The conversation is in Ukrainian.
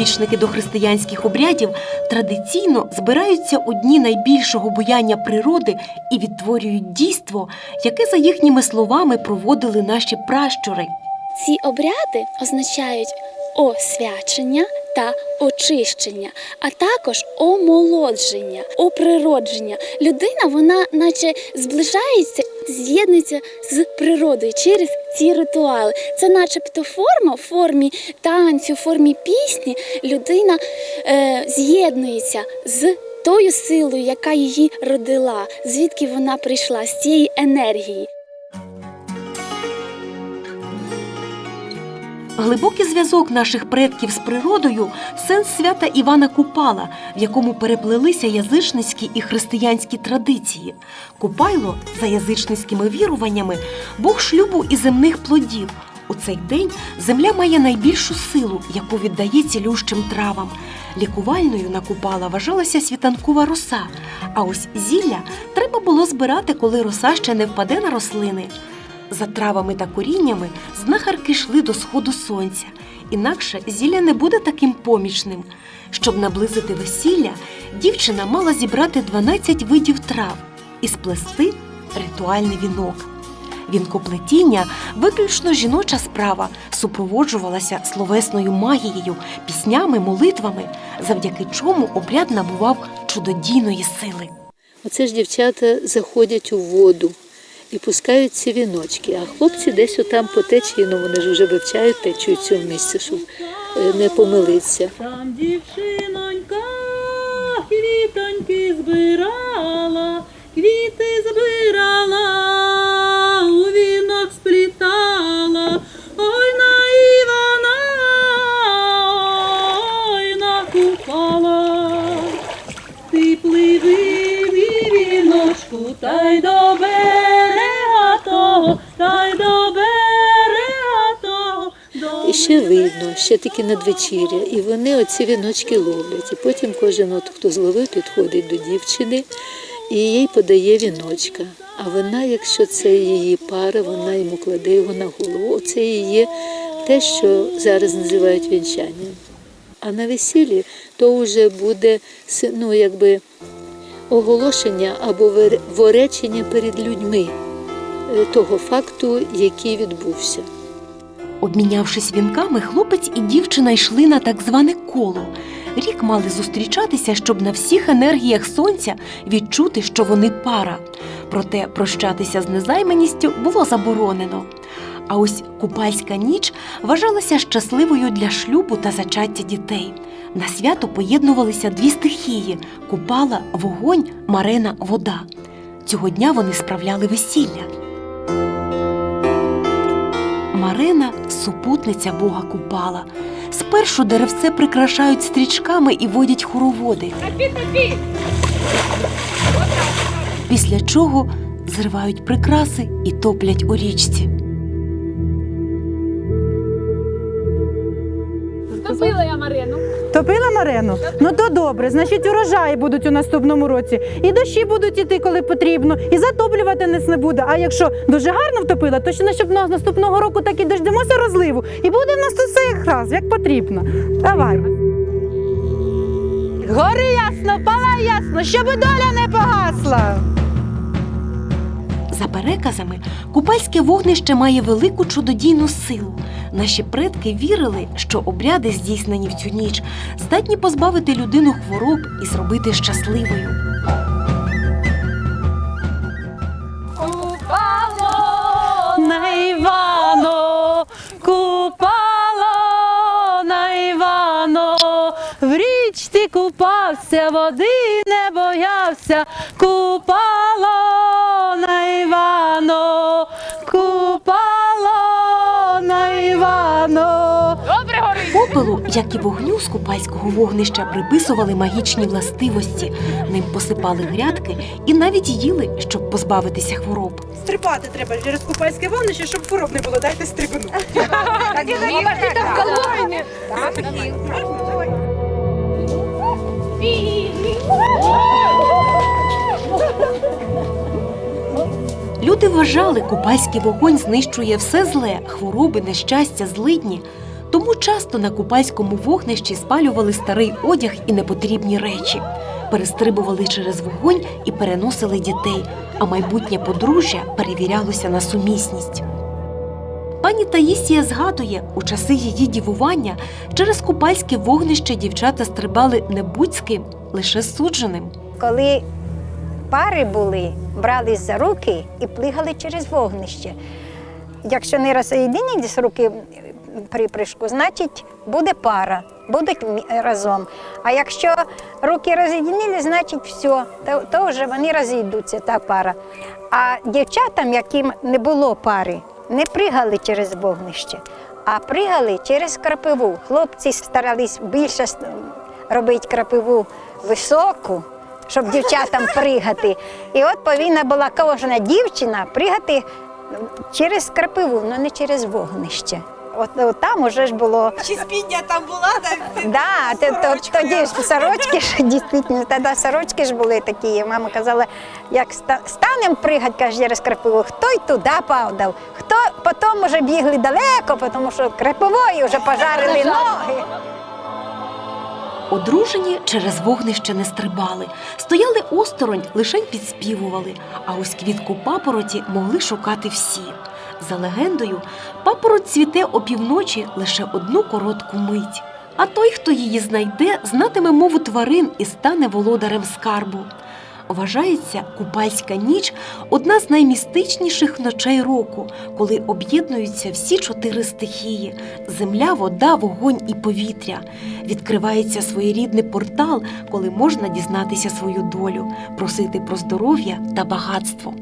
прибічники до християнських обрядів традиційно збираються у дні найбільшого буяння природи і відтворюють дійство, яке, за їхніми словами, проводили наші пращури. Ці обряди означають освячення та очищення, а також омолодження, оприродження. Людина, вона наче зближається, з'єднується з природою через ці ритуали. Це начебто форма в формі танцю, в формі пісні. Людина е, з'єднується з тою силою, яка її родила, звідки вона прийшла, з цієї енергії. Глибокий зв'язок наших предків з природою сенс свята Івана Купала, в якому переплелися язичницькі і християнські традиції. Купайло, за язичницькими віруваннями, Бог шлюбу і земних плодів. У цей день земля має найбільшу силу, яку віддає цілющим травам. Лікувальною на Купала вважалася світанкова роса, а ось зілля треба було збирати, коли роса ще не впаде на рослини. За травами та коріннями знахарки йшли до сходу сонця, інакше зілля не буде таким помічним. Щоб наблизити весілля, дівчина мала зібрати 12 видів трав і сплести ритуальний вінок. Вінкоплетіння виключно жіноча справа, супроводжувалася словесною магією, піснями, молитвами, завдяки чому обряд набував чудодійної сили. Оце ж дівчата заходять у воду і пускають ці віночки, а хлопці десь отам по течії, вони ж вже вивчають течію цього місця, щоб е, не помилитися. Там дівчинонька квітоньки збирала, квіти збирала, у вінок сплітала, ой на Івана, ой купала. Ти віночку, та й до І ще видно, ще таки надвечір'я, і вони оці віночки ловлять. І потім кожен, от, хто зловив, підходить до дівчини і їй подає віночка. А вона, якщо це її пара, вона йому кладе його на голову. Оце і є те, що зараз називають вінчанням. А на весіллі то вже буде ну, якби оголошення або воречення перед людьми е, того факту, який відбувся. Обмінявшись вінками, хлопець і дівчина йшли на так зване коло. Рік мали зустрічатися, щоб на всіх енергіях сонця відчути, що вони пара. Проте прощатися з незайманістю було заборонено. А ось купальська ніч вважалася щасливою для шлюбу та зачаття дітей. На свято поєднувалися дві стихії купала, вогонь, марена, вода. Цього дня вони справляли весілля. Марина супутниця Бога Купала. Спершу деревце прикрашають стрічками і водять хороводи. Після чого зривають прикраси і топлять у річці. Топила я Марину. Топила Марену? Ну то добре, значить урожаї будуть у наступному році. І дощі будуть іти, коли потрібно, і затоплювати нас не буде. А якщо дуже гарно втопила, то ще щоб на- наступного року так і дождемося розливу. І буде в нас тут все якраз, як потрібно. Давай. Гори ясно, палай ясно, щоб доля не погасла. За переказами, купальське вогнище має велику чудодійну силу. Наші предки вірили, що обряди, здійснені в цю ніч, здатні позбавити людину хвороб і зробити щасливою. Купало На Івано, купало на Івано, в річці купався, води не боявся, купало як і вогню з купальського вогнища, приписували магічні властивості. Ним посипали грядки і навіть їли, щоб позбавитися хвороб. Стрибати треба через купальське вогнище, щоб хвороб не було. Дайте стрибну. Люди вважали, купальський вогонь знищує все зле, хвороби, нещастя, злидні. Тому часто на купальському вогнищі спалювали старий одяг і непотрібні речі, перестрибували через вогонь і переносили дітей, а майбутнє подружжя перевірялося на сумісність. Пані Таїсія згадує, у часи її дівування через купальське вогнище дівчата стрибали не будь з ким, лише судженим. Коли пари були, брались за руки і плигали через вогнище. Якщо не розсоєдинились руки при прыжку, значить буде пара, будуть разом. А якщо руки роз'єдинили, значить все, то, то вже вони розійдуться, та пара. А дівчатам, яким не було пари, не пригали через вогнище, а пригали через крапиву. Хлопці старались більше робити крапиву високу, щоб дівчатам пригати. І от повинна була кожна дівчина пригати через крапиву, але не через вогнище. От, от там уже ж було. Чи спідня там була? Да, то, тоді ж сорочки ж дійсно, тоді сорочки ж були такі. Мама казала, як ста- станемо пригать, каже, через крапиву, хто й туди падав, хто потім вже бігли далеко, тому що крапивою вже пожарили ноги. Одружені через вогнище не стрибали, стояли осторонь, лишень підспівували, а ось квітку папороті могли шукати всі. За легендою, папороть цвіте опівночі лише одну коротку мить. А той, хто її знайде, знатиме мову тварин і стане володарем скарбу. Вважається, купальська ніч одна з наймістичніших ночей року, коли об'єднуються всі чотири стихії: земля, вода, вогонь і повітря. Відкривається своєрідний портал, коли можна дізнатися свою долю, просити про здоров'я та багатство.